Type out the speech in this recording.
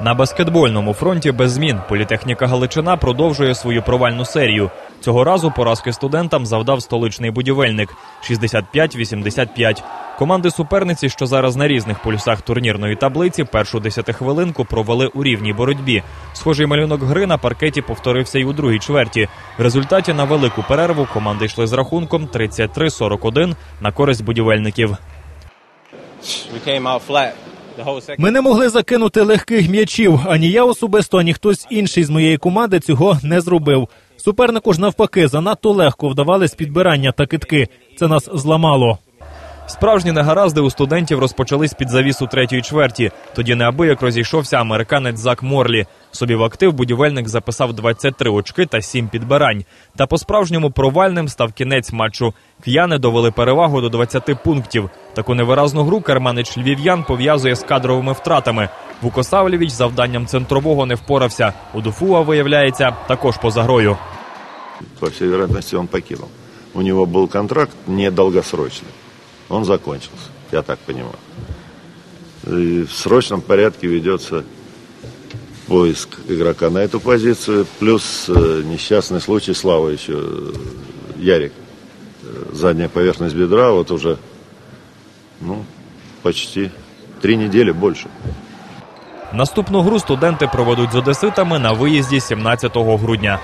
На баскетбольному фронті без змін політехніка Галичина продовжує свою провальну серію. Цього разу поразки студентам завдав столичний будівельник 65-85. Команди суперниці, що зараз на різних полюсах турнірної таблиці, першу десятихвилинку провели у рівній боротьбі. Схожий малюнок гри на паркеті повторився й у другій чверті. В результаті на велику перерву команди йшли з рахунком 33-41 на користь будівельників. We came out flat. Ми не могли закинути легких м'ячів. Ані я особисто, ані хтось інший з моєї команди цього не зробив. Супернику ж навпаки занадто легко вдавались підбирання та китки. Це нас зламало. Справжні негаразди у студентів розпочались під завісу третьої чверті. Тоді неабияк розійшовся американець Зак Морлі. Собі в актив будівельник записав 23 очки та 7 підбирань. Та по-справжньому провальним став кінець матчу. Кияни довели перевагу до 20 пунктів. Таку невиразну гру керманич львів'ян пов'язує з кадровими втратами. Вукосавлєвич завданням центрового не впорався. У Дуфуа, виявляється, також поза грою. По всей вероятности, он покинул. У него был контракт недолгосрочный. Он закончился, я так понимаю. И в срочном порядке ведется поиск игрока на эту позицию. Плюс э, несчастный случай Слава еще, э, Ярик. Э, Задняя поверхность бедра вот уже, ну, почти три недели больше. Наступну гру студенти проведуть з одеситами на виїзді 17 грудня.